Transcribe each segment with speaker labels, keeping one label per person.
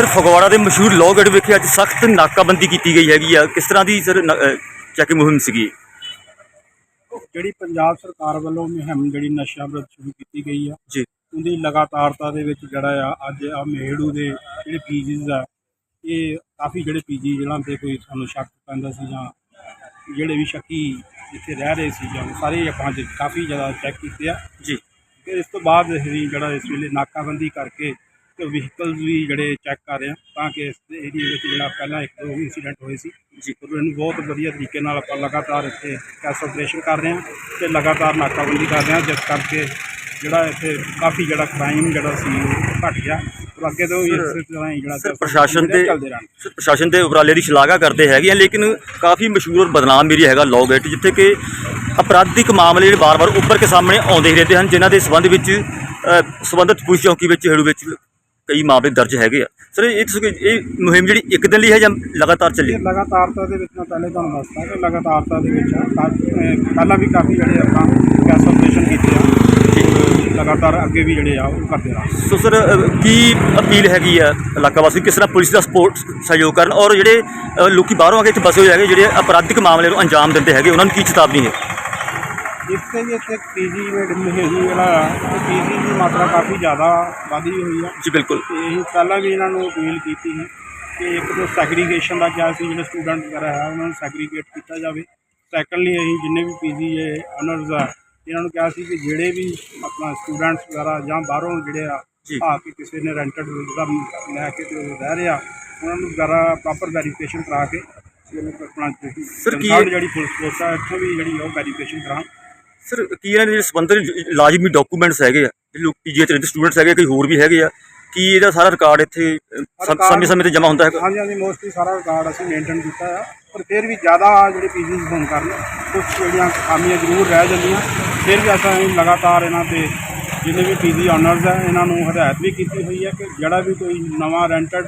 Speaker 1: Sir Phagwara ਦੇ ਮਸ਼ਹੂਰ low gate ਵਿਖੇ ਅੱਜ ਸਖਤ ਨਾਕਾਬੰਦੀ ਕੀਤੀ ਗਈ ਹੈਗੀ ਆ। ਕਿਸ ਤਰ੍ਹਾਂ ਦੀ ਸਰ ਚੈਕਿੰਗ ਮੁਹਿੰਮ ਸੀਗੀ?
Speaker 2: ਜਿਹੜੀ ਪੰਜਾਬ ਸਰਕਾਰ ਵੱਲੋਂ ਮੁਹਿੰਮ ਜਿਹੜੀ ਨਸ਼ਾ ਵਿਰੁੱਧ ਸ਼ੁਰੂ ਕੀਤੀ ਗਈ ਆ
Speaker 1: ਜੀ।
Speaker 2: ਉਹਦੀ ਲਗਾਤਾਰਤਾ ਦੇ ਵਿੱਚ ਜਿਹੜਾ ਆ ਅੱਜ ਆ ਮੇੜੂ ਦੇ ਜਿਹੜੇ ਪੀਜੀਜ਼ ਆ ਇਹ ਕਾਫੀ ਜਿਹੜੇ ਪੀਜੀ ਜਿਹੜਾ ਤੇ ਕੋਈ ਸਾਨੂੰ ਸ਼ੱਕ ਪੈਂਦਾ ਸੀ ਜਾਂ ਜਿਹੜੇ ਵੀ ਸ਼ੱਕੀ ਇੱਥੇ ਰਹਿ ਰਹੇ ਸੀ ਜਾਂ ਸਾਰੇ ਆਪਾਂ ਕਾਫੀ ਜ਼ਿਆਦਾ ਚੈੱਕ ਕੀਤੇ ਆ।
Speaker 1: ਜੀ।
Speaker 2: ਫਿਰ ਇਸ ਤੋਂ ਬਾਅਦ ਅਸੀਂ ਜਿਹੜਾ ਇਸ ਵੇਲੇ ਨਾਕਾਬੰਦੀ ਕਰਕੇ ਵਹੀਕਲਸ ਵੀ ਜਿਹੜੇ ਚੈੱਕ ਕਰ ਰਹੇ ਹਾਂ ਤਾਂ ਕਿ ਇਸ ਏਰੀਏ ਵਿੱਚ ਜਿਹੜਾ ਪਹਿਲਾਂ ਇੱਕ ਦੋ ਇਨਸੀਡੈਂਟ ਹੋਏ ਸੀ।
Speaker 1: ਜੀ।
Speaker 2: ਪਰ ਇਹਨੂੰ ਬਹੁਤ ਵਧੀਆ ਤਰੀਕੇ ਨਾਲ ਆਪਾਂ ਲਗਾਤਾਰ ਇੱਥੇ ਕੈਸ ਆਪਰੇਸ਼ਨ ਕਰ ਰਹੇ ਹਾਂ ਤੇ ਲਗਾਤਾਰ ਨਾਕਾਬੰਦੀ ਕਰ ਰਹੇ ਹਾਂ ਜਿਸ ਕਰਕੇ ਜਿਹੜਾ ਇੱਥੇ ਕਾਫੀ ਜਿਹੜਾ ਕ੍ਰਾਈਮ ਜਿਹੜਾ ਸੀ ਘਟ ਗਿਆ। ਪਰ ਅੱਗੇ ਤੋਂ ਵੀ ਇਸੇ ਤਰ੍ਹਾਂ ਹੀ ਜਿਹੜਾ
Speaker 1: ਪ੍ਰਸ਼ਾਸਨ ਸਰ ਪ੍ਰਸ਼ਾਸਨ ਦੇ ਉਪਰਾਲੇ ਦੀ ਸ਼ਲਾਘਾ ਕਰਦੇ ਹੈਗੇ ਆ ਲੇਕਿਨ ਕਾਫੀ ਮਸ਼ਹੂਰ ਔਰ ਬਦਨਾਮ ਏਰੀਆ ਹੈਗਾ ਲੋਅ ਗੇਟ ਜਿੱਥੇ ਕਿ ਅਪਰਾਧਿਕ ਮਾਮਲੇ ਜਿਹੜੇ ਵਾਰ-ਵਾਰ ਉੱਪਰ ਕੇ ਸਾਹਮਣੇ ਆਉਂਦੇ ਹੀ ਰਹਿੰਦੇ ਹਨ ਜਿਨ੍ਹਾਂ ਦੇ ਸਬੰਧ ਵਿੱਚ ਸੰਬੰਧਿਤ ਪੁਲਿਸ ਚੌਕੀ ਵਿੱਚ ਹੇੜੂ ਵਿੱਚ ਕਈ ਮਾਮਲੇ ਦਰਜ ਹੈਗੇ ਆ। ਸਰ ਇਹ ਕਿ ਇਹ ਮੁਹਿੰਮ ਜਿਹੜੀ ਇੱਕ ਦਿਨ ਲਈ ਹੈ ਜਾਂ ਲਗਾਤਾਰ ਚੱਲੀ?
Speaker 2: ਇਹ ਲਗਾਤਾਰਤਾ ਦੇ ਵਿੱਚ ਮੈਂ ਪਹਿਲੇ ਤੁਹਾਨੂੰ ਦੱਸਦਾ ਕਿ ਲਗਾਤਾਰਤਾ ਦੇ ਵਿੱਚ ਆ, ਅਹ ਪਹਿਲਾਂ ਵੀ ਕਾਫੀ ਜਿਹੜੇ ਆਪਾਂ ਆਪਰੇਸ਼ਨ ਕੀਤੇ ਆ। ਤੇ ਲਗਾਤਾਰ ਅੱਗੇ ਵੀ ਜਿਹੜੇ ਆ ਉਹ ਕਰਦੇ ਰਹਾਂਗੇ
Speaker 1: ਸੋ ਸਰ ਕੀ ਅਪੀਲ ਹੈਗੀ ਆ ਇਲਾਕਾ ਵਾਸੀ ਕਿਸ ਤਰ੍ਹਾਂ ਪੁਲਿਸ ਦਾ ਸਪੋਰਟ ਸਹਿਯੋਗ ਕਰਨ? ਔਰ ਜਿਹੜੇ ਅ, ਲੋਕੀ ਬਾਹਰੋਂ ਆ ਕੇ ਇੱਥੇ ਬਸੇ ਹੋਏ ਹੈਗੇ ਜਿਹੜੇ ਅਪਰਾਧਿਕ ਮਾਮਲੇ ਨੂੰ ਅੰਜਾਮ ਦਿੰਦੇ ਹੈਗੇ ਉਹਨਾਂ ਨੂੰ ਕੀ ਚੇਤਾਵਨੀ ਹੈ?
Speaker 2: ਇੱਥੇ ਵੀ ਇੱਥੇ ਪੀਜੀ ਮਹੇਜੀ ਜਿਹੜਾ ਪੀਜੀ ਦੀ ਮਾਤਰਾ ਕਾਫੀ ਜ਼ਿਆਦਾ ਵਧੀ ਹੋਈ ਆ।
Speaker 1: ਜੀ ਬਿਲਕੁਲ।
Speaker 2: ਤੇ ਇਹ ਪਹਿਲਾਂ ਵੀ ਇਹਨਾਂ ਨੂੰ ਅਪੀਲ ਕੀਤੀ ਸੀ ਕਿ ਇੱਕ ਤਾਂ ਸੈਗਰੀਗੇਸ਼ਨ ਦਾ ਕਿਹਾ ਸੀ ਜਿਹੜੇ ਸਟੂਡੈਂਟ ਵਗੈਰਾ ਹੈ ਉਹਨਾਂ ਨੂੰ ਸੈਗਰੀਗੇਟ ਕੀਤਾ ਜਾਵੇ। ਸੈਕੰਡਲੀ ਅਸੀਂ ਜਿੰਨੇ ਵੀ ਪੀਜੀ ਅਨਰਸ ਆ ਇਹਨਾਂ ਨੂੰ ਕਿਹਾ ਸੀ ਕਿ ਜਿਹੜੇ ਵੀ ਆਪਣਾ ਸਟੂਡੈਂਟਸ ਵਗੈਰਾ ਜਾਂ ਬਾਹਰੋਂ ਜਿਹੜੇ ਆ
Speaker 1: ਜੀ।
Speaker 2: ਆ ਕੇ ਕਿਸੇ ਨੇ ਰੈਂਟਡ ਦਾ ਲੈ ਕੇ ਤੇ ਉਹ ਰਹਿ ਰਿਹਾ ਉਹਨਾਂ ਨੂੰ ਵਗੈਰਾ ਪ੍ਰੋਪਰ ਵੈਰੀਫਿਕੇਸ਼ਨ ਕਰਾ ਕੇ
Speaker 1: Sir, ਕੀ-
Speaker 2: ਜਿਹੜੀ ਪੁਲਿਸ ਫੋਰਸ ਆ ਇੱਥੋਂ ਵੀ ਜਿਹੜੀ ਉਹ ਵੈਰੀਫਿਕੇਸ਼ਨ ਕਰਾਂ
Speaker 1: ਸਰ ਕੀ ਇਹਨਾਂ ਦੇ ਜਿਹੜੇ ਸੰਬੰਧਿਤ ਲਾਜ਼ਮੀ ਡਾਕੂਮੈਂਟਸ ਹੈਗੇ ਆ ਜਿਹੜੇ ਲੋਕ ਪੀਜੀ ਰਹਿੰਦੇ ਸਟੂਡੈਂਟਸ ਹੈਗੇ ਕਈ ਹੋਰ ਵੀ ਹੈਗੇ ਆ ਕੀ ਇਹਦਾ ਸਾਰਾ ਰਿਕਾਰਡ ਇੱਥੇ ਸਮ- ਸਮੇਂ ਤੇ ਜਮ੍ਹਾਂ ਹੁੰਦਾ ਹੈਗਾ?
Speaker 2: ਹਾਂਜੀ ਹਾਂਜੀ ਮੋਸਟਲੀ ਸਾਰਾ ਰਿਕਾਰਡ ਅਸੀਂ ਮੇਨਟੇਨ ਕੀਤਾ ਆ ਪਰ ਫਿਰ ਵੀ ਜ਼ਿਆਦਾ ਜਿਹੜੇ ਪੀਜੀਸ ਹੋਣ ਕਾਰਨ ਕੁਝ ਜਿਹੜੀਆਂ ਖਾਮੀਆਂ ਜ਼ਰੂਰ ਰਹਿ ਜਾਂਦੀਆਂ ਫਿਰ ਵੀ ਅਸਾਂ ਅਸੀਂ ਲਗਾਤਾਰ ਇਹਨਾਂ ਤੇ ਜਿੰਨੇ ਵੀ ਪੀਜੀ ਆਨਰਸ ਆ ਇਹਨਾਂ ਨੂੰ ਹਦਾਇਤ ਵੀ ਕੀਤੀ ਹੋਈ ਹੈ ਕਿ ਜਿਹੜਾ ਵੀ ਕੋਈ ਨਵਾਂ ਰੈਂਟਡ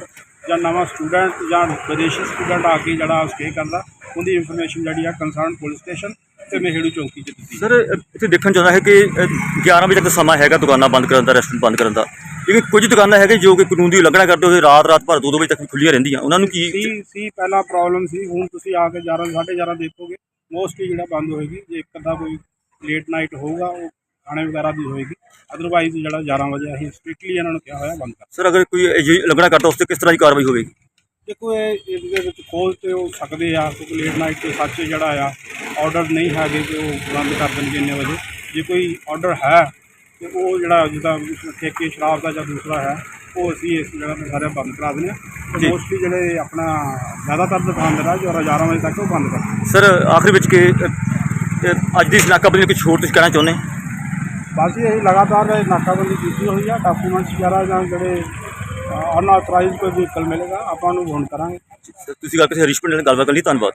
Speaker 2: ਜਾਂ ਨਵਾਂ ਸਟੂਡੈਂਟ ਜਾਂ ਵਿਦੇਸ਼ੀ ਸਟੂਡੈਂਟ ਆ ਕੇ ਜਿਹੜਾ ਸਟੇ ਕਰਦਾ ਉਹਦੀ ਇਨਫੋਰਮੇਸ਼ਨ ਜਿਹੜੀ ਆ ਕੰਸਰਨ ਪੁਲਿਸ ਸਟੇਸ਼ਨ ਤੇ ਮਹੇੜੂ ਚੌਂਕੀ 'ਚ ਦਿੱਤੀ
Speaker 1: ਸਰ ਇੱਥੇ ਦੇਖਣ ਚਾਹੁੰਦਾ ਹੈ ਕਿ ਅ, 11 ਵਜੇ ਤੱਕ ਦਾ ਸਮਾਂ ਹੈਗਾ ਦੁਕਾਨਾਂ ਬੰਦ ਕਰਨ ਦਾ ਰੈਸਟੋਰੈਂਟ ਬੰਦ ਕਰਨ ਦਾ। ਲੇਕਿਨ ਕੁਝ ਦੁਕਾਨਾਂ ਹੈਗੇ ਜੋ ਕਿ ਕਾਨੂੰਨ ਦੀ ਉਲੰਘਣਾ ਕਰਦੇ ਹੋਏ ਰਾਤ ਰਾਤ ਭਰ 2-2 ਵਜੇ ਤੱਕ ਖੁੱਲੀਆਂ ਰਹਿੰਦੀਆਂ। ਉਹਨਾਂ ਨੂੰ ਕੀ
Speaker 2: ਸੀ ਸੀ ਪਹਿਲਾਂ ਪ੍ਰੋਬਲਮ ਸੀ ਹੁਣ ਤੁਸੀਂ ਆ ਕੇ 11 11:30 ਦੇਖੋਗੇ ਮੋਸਟਲੀ ਜਿਹੜਾ ਬੰਦ ਹੋਏਗੀ ਜੇ ਇੱਕ ਅੱਧਾ ਕੋਈ ਲੇਟ ਨਾਈਟ ਹੋਊਗਾ ਉਹ ਖਾਣੇ ਵਗੈਰਾ ਦੀ ਹੋਏਗੀ। ਅਦਰਵਾਈਜ਼ ਜਿਹੜਾ 11 ਵਜੇ ਅਸੀਂ ਸਟ੍ਰਿਕਟਲੀ ਇਹਨਾਂ ਨੂੰ ਕਿਹਾ ਹੋਇਆ ਬੰਦ ਕਰ
Speaker 1: ਸਰ ਅਗਰ ਕੋਈ ਅਜਿਹੀ ਉਲੰਘਣਾ ਕਰਦਾ ਉਸ ਤੇ ਕਿਸ ਤਰ੍ਹਾਂ ਦੀ ਕਾਰਵਾਈ ਹੋਵੇਗੀ?
Speaker 2: ਦੇਖੋ ਇਹ ਇਹਦੇ ਵਿੱਚ ਖੋਲ ਤੇ ਉਹ ਸਕਦੇ ਆ ਕਿਉਂਕਿ ਲੇਟ ਨਾਈਟ ਤੇ ਸੱਚ ਜਿਹੜਾ ਆ ਆਰਡਰ ਨਹੀਂ ਹੈਗੇ ਕਿ ਉਹ ਬੰਦ ਕਰ ਦੇਣਗੇ ਇੰਨੇ ਵਜੇ। ਜੇ ਕੋਈ ਆਰਡਰ ਹੈ ਤੇ ਉਹ ਜਿਹੜਾ ਜਿਹਦਾ ਠੇਕੇ ਸ਼ਰਾਬ ਦਾ ਜਾਂ ਦੂਸਰਾ ਹੈ ਉਹ ਅਸੀਂ ਇਸ ਜਗ੍ਹਾ ਤੇ ਸਾਰੇ ਬੰਦ ਕਰਾ ਦਿੰਦੇ
Speaker 1: ਜੀ।
Speaker 2: ਮੋਸਟਲੀ ਜਿਹੜੇ ਆਪਣਾ ਜ਼ਿਆਦਾਤਰ ਦੁਕਾਨਦਾਰ ਆ ਜੋ 11 ਵਜੇ ਤੱਕ ਉਹ ਬੰਦ ਕਰ
Speaker 1: ਸਰ ਆਖਰੀ ਵਿੱਚ ਕਿ ਅੱਜ ਦੀ ਨਾਕਾਬੰਦੀ ਕੁਝ ਹੋਰ ਤੁਸੀਂ ਕਹਿਣਾ ਚਾਹੁੰਦੇ?
Speaker 2: ਬਸ ਇਹ ਲਗਾਤਾਰ ਨਾਕਾਬੰਦੀ ਕੀਤੀ ਹੋਈ ਆ ਡਾਕੂਮੈਂਟਸ ਵਗੈਰਾ ਜਾਂ ਜਿਹੜੇ ਅਨਆਥੋਰਾਈਜ਼ਡ ਕੋਈ ਵਹੀਕਲ ਮਿਲੇਗਾ, ਆਪਾਂ ਉਹਨੂੰ ਵੋਨ ਕਰਾਂਗੇ।
Speaker 1: ਤੁਸੀਂ ਗੱਲ ਕਿਸੇ ਹਰੀਸ਼ ਪਿੰਡ ਨਾਲ ਗੱਲਬਾਤ ਕਰ ਲਈ, ਧੰਨਵਾਦ।